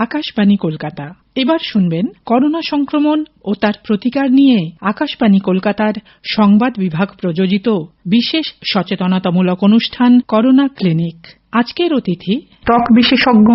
আকাশবাণী কলকাতা। এবার শুনবেন করোনা সংক্রমণ ও তার প্রতিকার নিয়ে আকাশবাণী কলকাতার সংবাদ বিভাগ প্রযোজিত বিশেষ সচেতনতামূলক অনুষ্ঠান করোনা ক্লিনিক। আজকের অতিথি ত্বক বিশেষজ্ঞ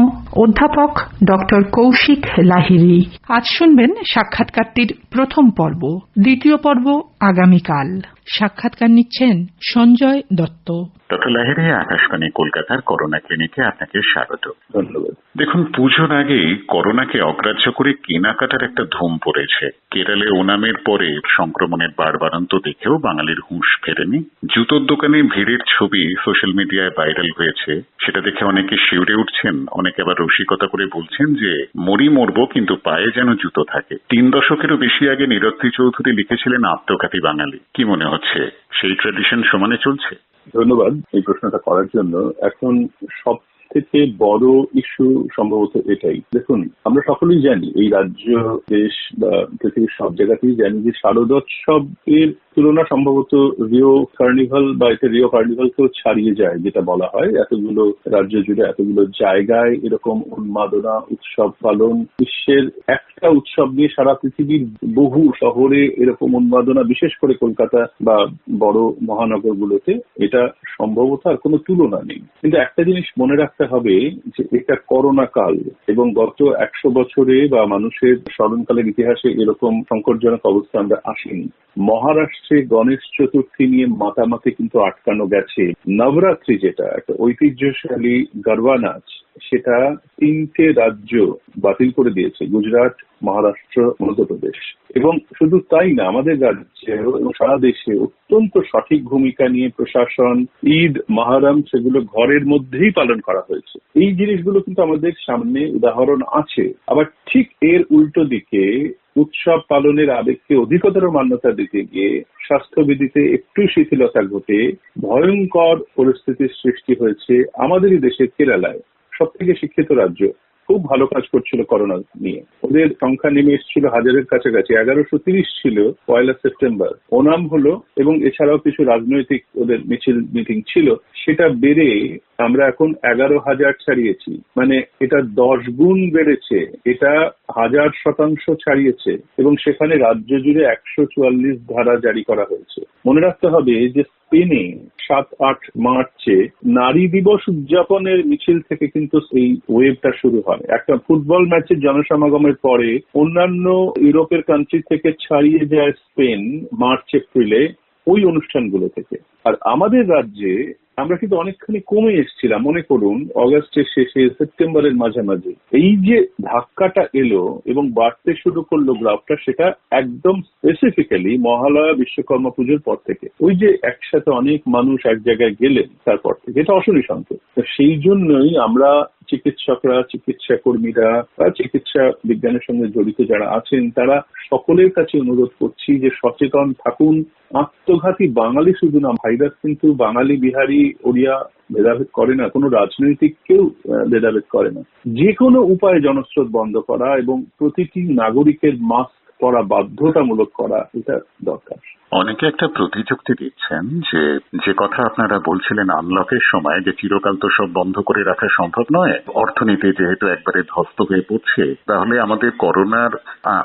অধ্যাপক ডক্টর কৌশিক লাহিড়ী। আজ শুনবেন সাক্ষাৎকারটির প্রথম পর্ব, দ্বিতীয় পর্ব আগামীকাল। সাক্ষাৎকার নিচ্ছেন সঞ্জয় দত্ত। ডক্টর লাহিড়ী আকাশবাণী কলকাতার করোনা ক্লিনিকে আপনাকে স্বাগত। ধন্যবাদ। দেখুন পুজোর আগেই করোনাকে অগ্রাহ্য করে কেনাকাটার একটা ধুম পড়েছে। কেরালে ওনামের পরে সংক্রমণের বাড়বাড়ন্ত দেখেও বাঙালির হুঁশ ফেরেনি। জুতোর দোকানে ভিড়ের ছবি সোশ্যাল মিডিয়ায় ভাইরাল হয়েছে। সেটা দেখে অনেকে শিউরে উঠছেন অনেকে আবার রসিকতা করে বলছেন যে মরি মরবো কিন্তু পায়ে যেন জুতো থাকে। তিন দশকেরও বেশি আগে নীরত্রি চৌধুরী লিখেছিলেন আত্মঘাতী বাঙালি। কি মনে হচ্ছে? সেই ট্র্যাডিশন সমানে চলছে? ধন্যবাদ এই প্রশ্নটা করার জন্য। এখন সব থেকে বড় ইস্যু সম্ভবত এটাই। দেখুন, আমরা সকলেই জানি এই রাজ্য, দেশ বা পৃথিবীর সব জায়গাতেই জানি যে শারদোৎসবের তুলনা সম্ভবত রিও কার্নিভাল বা এতে রিও কার্নিভালকেও ছাড়িয়ে যায়, যেটা বলা হয়। এতগুলো রাজ্য জুড়ে এতগুলো জায়গায় এরকম উন্মাদনা, উৎসব পালন, বিশ্বের একটা উৎসব নিয়ে সারা পৃথিবীর বহু শহরে এরকম উন্মাদনা, বিশেষ করে কলকাতা বা বড় মহানগরগুলোতে এটা সম্ভবত আর কোনো তুলনা নেই। কিন্তু একটা জিনিস মনে রাখতে হবে যে এটা করোনা কাল এবং গত একশো বছরে বা মানুষের স্মরণকালের ইতিহাসে এরকম সংকটজনক অবস্থা আমরা আসেনি। মহারাষ্ট্রে গণেশ চতুর্থী নিয়ে মাতামাতি কিন্তু আটকানো গেছে। নবরাত্রি যেটা, একটা ঐতিহ্যশালী গরবা নাচ, সেটা তিনটে রাজ্য বাতিল করে দিয়েছে, গুজরাট, মহারাষ্ট্র, মধ্যপ্রদেশ। এবং শুধু তাই না, আমাদের রাজ্যে এবং সারা দেশে অত্যন্ত সঠিক ভূমিকা নিয়ে প্রশাসন, ঈদ, মহারাম, সেগুলো ঘরের মধ্যেই পালন করা হয়েছে। এই জিনিসগুলো কিন্তু আমাদের সামনে উদাহরণ আছে। আবার ঠিক এর উল্টো দিকে উৎসব পালনের আবেগকে অধিকতর মান্যতা দিতে গিয়ে স্বাস্থ্যবিধিতে একটু শিথিলতা ঘটে ভয়ঙ্কর পরিস্থিতির সৃষ্টি হয়েছে আমাদেরই দেশের কেরালায়। সব থেকে শিক্ষিত রাজ্য। খুব ভালো কাজ করছিল করোনা নিয়ে। ওদের সংখ্যা নেমে এসেছিল হাজারের কাছাকাছি। এগারোশো তিরিশ ছিল পয়লা সেপ্টেম্বর। ওনাম হলো এবং এছাড়াও কিছু রাজনৈতিক ওদের মিছিল, মিটিং ছিল। সেটা বেড়ে আমরা এখন এগারো হাজার ছাড়িয়েছি। মানে এটা দশ গুণ বেড়েছে। এটা হাজার শতাংশ ছাড়িয়েছে এবং সেখানে রাজ্য জুড়ে একশো চুয়াল্লিশ ধারা জারি করা হয়েছে। মনে রাখতে হবে যে স্পেনে সাত আট মার্চে নারী দিবস উদযাপনের মিছিল থেকে কিন্তু এই ওয়েবটা শুরু হয়। একটা ফুটবল ম্যাচের জনসমাগমের পরে অন্যান্য ইউরোপের কান্ট্রি থেকে ছাড়িয়ে যায় স্পেন মার্চ এপ্রিলে ওই অনুষ্ঠানগুলো থেকে। আর আমাদের রাজ্যে আমরা কিন্তু অনেকখানি কমে এসেছিলাম, মনে করুন, অগাস্টের শেষে, সেপ্টেম্বরের মাঝামাঝি। এই যে ধাক্কাটা এলো এবং বাড়তে শুরু করল গ্রাফটা, সেটা একদম স্পেসিফিক্যালি মহালয়া বিশ্বকর্মা পুজোর পর থেকে। ওই যে একসাথে অনেক মানুষ এক জায়গায় গেলেন তারপর থেকে, এটা অশনি সংকেত। সেই জন্যই আমরা চিকিৎসকরা চিকিৎসা কর্মীরা চিকিৎসা বিজ্ঞানের সঙ্গে জড়িত যারা আছেন, তারা সকলের কাছে অনুরোধ করছি যে সচেতন থাকুন। আত্মঘাতী বাঙালি শুধু না, ভাইরাস কিন্তু বাঙালি, বিহারি, ওড়িয়া ভেদাভেদ করে না, কোনো রাজনৈতিক কেউ ভেদাভেদ করে না। যে কোনো উপায়ে জনস্রোত বন্ধ করা এবং প্রতিটি নাগরিকের মাস্ক পরা বাধ্যতামূলক করা এটা দরকার। অনেকে একটা প্রতিযুক্তি দিচ্ছেন যে যে কথা আপনারা বলছিলেন আনলকের সময় যে চিরকাল তো সব বন্ধ করে রাখা সম্ভব নয় অর্থনীতি যেহেতু একবারে ধ্বস্ত হয়ে পড়ছে তাহলে আমাদের করোনার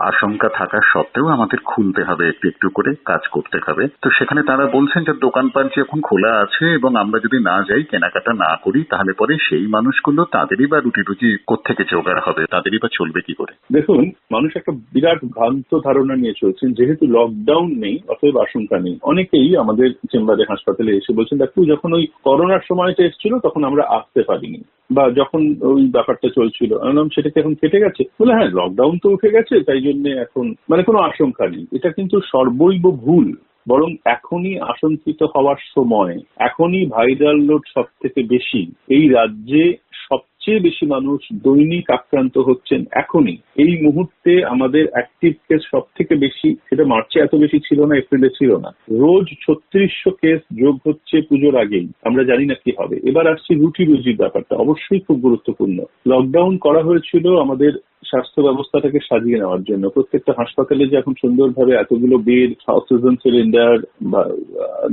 আশঙ্কা থাকা সত্ত্বেও আমাদের খুলতে হবে একটু একটু করে কাজ করতে হবে। তো সেখানে তারা বলছেন যে দোকানপাট যে এখন খোলা আছে এবং আমরা যদি না যাই কেনাকাটা না করি তাহলে পরে সেই মানুষগুলো তাদেরই বা রুটি রুটি কোথেকে জোগাড় হবে? তাদেরই বা চলবে কি করে? দেখুন মানুষ একটা বিরাট ভ্রান্ত ধারণা নিয়ে চলছেন। যেহেতু লকডাউন নেই, অতএব আশঙ্কা নেই। অনেকেই আমাদের চেম্বারে হাসপাতালে এসে বলছেন, দেখো যখন ওই করোনার সময়টা এসেছিল, তখন আমরা আসতে পারিনি। বা যখন ওই ব্যাপারটা চলছিল সেটা কি এখন কেটে গেছে? বলে হ্যাঁ লকডাউন তো উঠে গেছে, তাই জন্য এখন মানে কোনো আশঙ্কা নেই। এটা কিন্তু সর্বৈব ভুল, বরং এখনই আশঙ্কিত হওয়ার সময়। এখনই ভাইরাল লোড সব থেকে বেশি। এই রাজ্যে সবচেয়ে বেশি মানুষ দৈনিক আক্রান্ত হচ্ছেন এখনই। এই মুহূর্তে আমাদের অ্যাক্টিভ কেস সব থেকে বেশি, সেটা মার্চে এত বেশি ছিল না, এপ্রিলে ছিল না। রোজ ছত্রিশশো কেস যোগ হচ্ছে পুজোর আগেই। আমরা জানি না কি হবে। এবার আসছি রুটি রুজির ব্যাপারটা, অবশ্যই খুব গুরুত্বপূর্ণ। লকডাউন করা হয়েছিল আমাদের স্বাস্থ্য ব্যবস্থাটাকে সাজিয়ে নেওয়ার জন্য। প্রত্যেকটা হাসপাতালে যে এখন সুন্দরভাবে এতগুলো বেড, অক্সিজেন সিলিন্ডার বা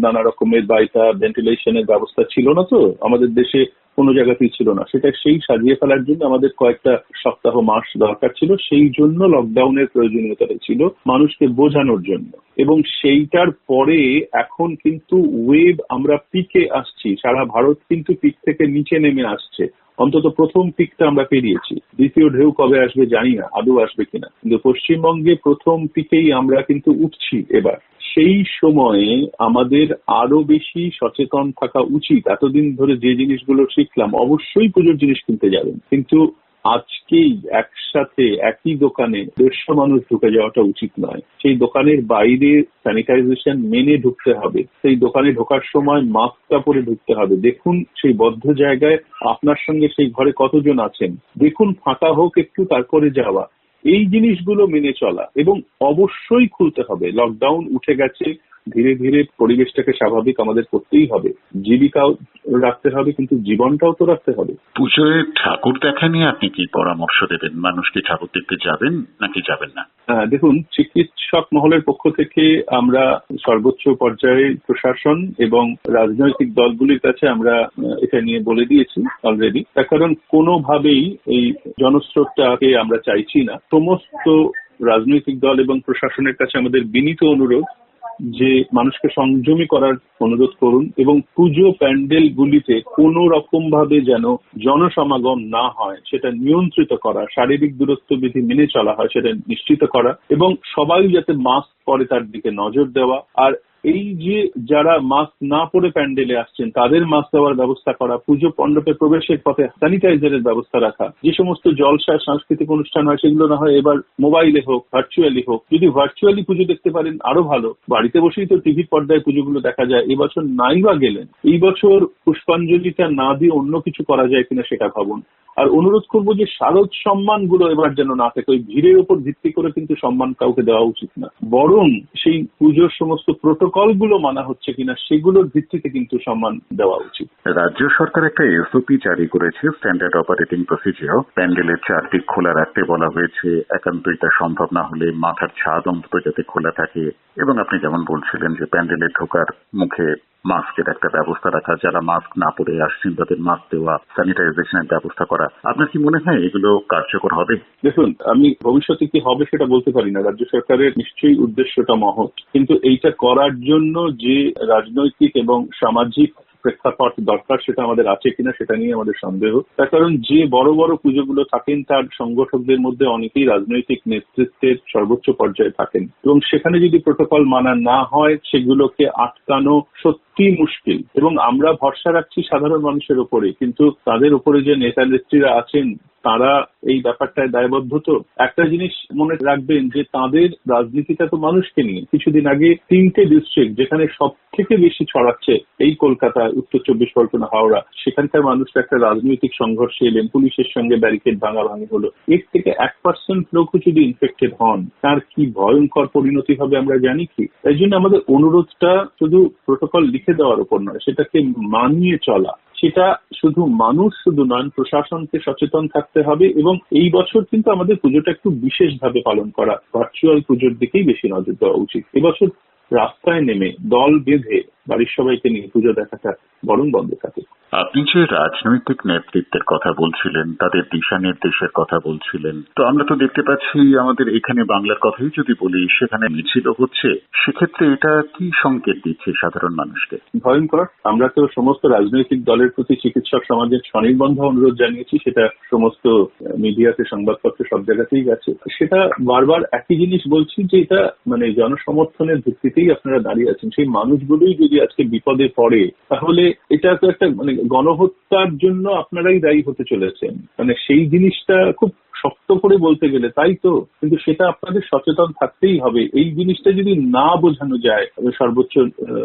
নানা রকমের বাইতা ভেন্টিলেশনের ব্যবস্থা ছিল না তো? আমাদের দেশে কোনো জায়গাতেই ছিল না। সেটা সেই সাজিয়ে ফেলার জন্য আমাদের কয়েকটা সপ্তাহ, মাস দরকার ছিল। সেই জন্য লকডাউনের প্রয়োজনীয়তাটা ছিল মানুষকে বোঝানোর জন্য। এবং সেইটার পরে এখন কিন্তু ওয়েব আমরা পিকে আসছি। সারা ভারত কিন্তু পিক থেকে নিচে নেমে আসছে। অন্তত প্রথম পিকটা আমরা পেরিয়েছি। দ্বিতীয় ঢেউ কবে আসবে জানি না, আদৌ আসবে কিনা। কিন্তু পশ্চিমবঙ্গে প্রথম পিকেই আমরা কিন্তু উঠছি এবার। সেই সময়ে আমাদের আরও বেশি সচেতন থাকা উচিত। এতদিন ধরে যে জিনিসগুলো শিখলাম, অবশ্যই পুজোর জিনিস কিনতে যাবেন। কিন্তু আজকেই একসাথে, একই দোকানে দেড়শো মানুষ ঢুকে যাওয়াটা উচিত নয়। সেই দোকানের বাইরে স্যানিটাইজেশন মেনে ঢুকতে হবে। সেই দোকানে ঢোকার সময় মাস্কটা পরে ঢুকতে হবে। দেখুন সেই বদ্ধ জায়গায় আপনার সঙ্গে সেই ঘরে কতজন আছেন। দেখুন ফাঁকা হোক একটু তারপরে যাওয়া। এই জিনিসগুলো মেনে চলা এবং অবশ্যই খুলতে হবে। লকডাউন উঠে গেছে ধীরে ধীরে পরিবেশটাকে স্বাভাবিক আমাদের করতেই হবে। জীবিকাও রাখতে হবে কিন্তু জীবনটাও তো রাখতে হবে। পুজোয় ঠাকুর দেখা নিয়ে আপনি কি পরামর্শ দেবেন? মানুষ কি ঠাকুর দেখতে যাবেন নাকি যাবেন না? হ্যাঁ, দেখুন চিকিৎসক মহলের পক্ষ থেকে আমরা সর্বোচ্চ পর্যায়ে প্রশাসন এবং রাজনৈতিক দলগুলির কাছে আমরা এটা নিয়ে বলে দিয়েছি অলরেডি তার কারণ কোনোভাবেই এই জনস্রোতটাকে আমরা চাইছি না। সমস্ত রাজনৈতিক দল এবং প্রশাসনের কাছে আমাদের বিনীত অনুরোধ যে মানুষকে সংযমী করার অনুরোধ করুন এবং পুজো প্যান্ডেল গুলিতে কোনো রকম ভাবে যেন জনসমাগম না হয়, সেটা নিয়ন্ত্রিত করা, শারীরিক দূরত্ব বিধি মেনে চলা হয়, সেটা নিশ্চিত করা এবং সবাই যাতে মাস্ক পরে তার দিকে নজর দেওয়া। আর এই যে যারা মাস্ক না পরে প্যান্ডেলে আসছেন, তাদের মাস্ক দেওয়ার ব্যবস্থা করা, পুজো মণ্ডপে প্রবেশের পথে স্যানিটাইজারের ব্যবস্থা রাখা, যে সমস্ত জলসায় সাংস্কৃতিক অনুষ্ঠান হয়, সেগুলো না হয় এবার মোবাইলে হোক ভার্চুয়ালি হোক, যদি ভার্চুয়ালি পুজো দেখতে পারেন, আরও ভালো। বাড়িতে বসেই তো টিভির পর্দায় পুজোগুলো দেখা যায় এবছর নাই বা গেলেন। এই বছর পুষ্পাঞ্জলিটা না দিয়ে অন্য কিছু করা যায় কিনা সেটা ভাবুন। আর অনুরোধ করব যে শারদ সম্মানগুলো এবার যেন না থাকে, ওই ভিড়ের উপর ভিত্তি করে কিন্তু সম্মান কাউকে দেওয়া উচিত না। বরং সেই পুজোর সমস্ত প্রোটোকলগুলো মানা হচ্ছে কিনা সেগুলোর ভিত্তিতে কিন্তু সম্মান দেওয়া উচিত। রাজ্য সরকার একটা এসওপি জারি করেছে স্ট্যান্ডার্ড অপারেটিং প্রসিজিওর প্যান্ডেলের চারদিক খোলা রাখতে বলা হয়েছে একান্ত এটা সম্ভব না হলে মাথার ছাদ অন্তত যাতে খোলা থাকে। এবং আপনি যেমন বলছিলেন যে প্যান্ডেলে ঢোকার মুখে মাস্কের একটা ব্যবস্থা রাখা, যারা মাস্ক না পরে আসছেন, তাদের মাস্ক দেওয়া স্যানিটাইজেশনের ব্যবস্থা করা। আপনার কি মনে হয় এগুলো কার্যকর হবে? দেখুন, আমি ভবিষ্যতে কি হবে সেটা বলতে পারি না। রাজ্য সরকারের নিশ্চয়ই উদ্দেশ্যটা মহৎ। কিন্তু এইটা করার জন্য যে রাজনৈতিক এবং সামাজিক প্রেক্ষাপট দরকার, সেটা আমাদের আছে কিনা সেটা নিয়ে আমাদের সন্দেহ। তার কারণ যে বড় বড় পুজোগুলো থাকেন, তার সংগঠকদের মধ্যে অনেকেই রাজনৈতিক নেতৃত্বের সর্বোচ্চ পর্যায়ে থাকেন। এবং সেখানে যদি প্রোটোকল মানা না হয়, সেগুলোকে আটকানো সত্যি মুশকিল। এবং আমরা ভরসা রাখছি সাধারণ মানুষের উপরে, কিন্তু তাদের উপরে যে নেতা নেত্রীরা আছেন, তারা এই ব্যাপারটায় দায়বদ্ধ। তো একটা জিনিস মনে রাখবেন যে তাদের রাজনীতিটা তো মানুষকে নিয়ে। কিছুদিন আগে তিনটে ডিস্ট্রিক্ট যেখানে সব থেকে বেশি ছড়াচ্ছে এই কলকাতা, উত্তর চব্বিশ পরগনা, হাওড়া, সেখানকার মানুষরা একটা রাজনৈতিক সংঘর্ষে এলেন, পুলিশের সঙ্গে ব্যারিকেড ভাঙাভাঙি হলো। এর থেকে এক পার্সেন্ট লোকও যদি ইনফেক্টেড হন, তার কি ভয়ঙ্কর পরিণতি হবে আমরা জানি কি? তাই জন্য আমাদের অনুরোধটা শুধু প্রোটোকল লিখে দেওয়ার উপর নয়, সেটাকে মানিয়ে চলা। সেটা শুধু মানুষ শুধু নয় প্রশাসনকে সচেতন থাকতে হবে এবং এই বছর কিন্তু আমাদের পুজোটা একটু বিশেষভাবে পালন করা ভার্চুয়াল পুজোর দিকেই বেশি নজর দেওয়া উচিত। এবছর রাস্তায় নেমে দল বেঁধে বাড়ির সবাইকে নিয়ে পুজো দেখাটা বরং বন্ধ থাকে। আপনি যে রাজনৈতিক নেতৃত্বের কথা বলছিলেন তাদের দিশা নির্দেশের কথা বলছিলেন তো আমরা তো দেখতে পাচ্ছি আমাদের এখানে বাংলার কথাই যদি বলি সেখানে মিছিল হচ্ছে। সেক্ষেত্রে এটা কি সংকেত দিচ্ছে সাধারণ মানুষকে? ভয়ঙ্কর। আমরা তো সমস্ত রাজনৈতিক দলের প্রতি চিকিৎসক সমাজের স্বনির্বন্ধ অনুরোধ জানিয়েছি সেটা সমস্ত মিডিয়াতে সংবাদপত্রে সব জায়গাতেই গেছে সেটা বারবার একই জিনিস বলছি যে এটা মানে জনসমর্থনের ভিত্তিতেই আপনারা দাঁড়িয়ে আছেন। সেই মানুষগুলোই যদি আজকে বিপদে পড়ে, তাহলে এটা তো একটা মানে গণহত্যার জন্য আপনারাই দায়ী হতে চলেছেন। মানে সেই জিনিসটা খুব শক্ত করে বলতে গেলে তাই তো? কিন্তু সেটা আপনাদের সচেতন থাকতেই হবে। এই জিনিসটা যদি না বোঝানো যায় সর্বোচ্চ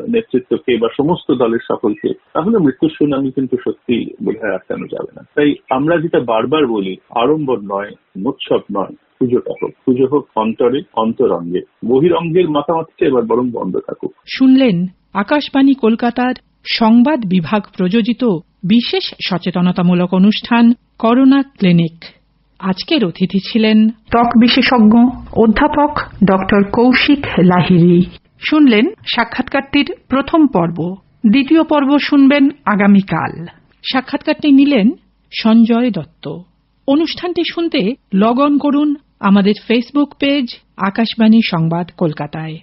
নেতৃত্বকে বা সমস্ত দলের সকলকে, তাহলে মৃত্যুর সুনামি কিন্তু সত্যি বোঝায় আটকানো যাবে না। তাই আমরা যেটা বারবার বলি, আড়ম্বর নয় মোৎসব নয়। পুজোটা হোক পুজো হোক অন্তরে অন্তরঙ্গে। বহিরঙ্গের মাতামাতিটা এবার বরং বন্ধ থাকুক। শুনলেন আকাশবাণী কলকাতার সংবাদ বিভাগ প্রযোজিত বিশেষ সচেতনতামূলক অনুষ্ঠান করোনা ক্লিনিক। আজকের অতিথি ছিলেন ত্বক বিশেষজ্ঞ অধ্যাপক ডক্টর কৌশিক লাহিড়ী। শুনলেন সাক্ষাৎকারটির প্রথম পর্ব। দ্বিতীয় পর্ব শুনবেন আগামীকাল। সাক্ষাৎকারটি নিলেন সঞ্জয় দত্ত। অনুষ্ঠানটি শুনতে লগ অন করুন আমাদের ফেসবুক পেজ আকাশবাণী সংবাদ কলকাতায়।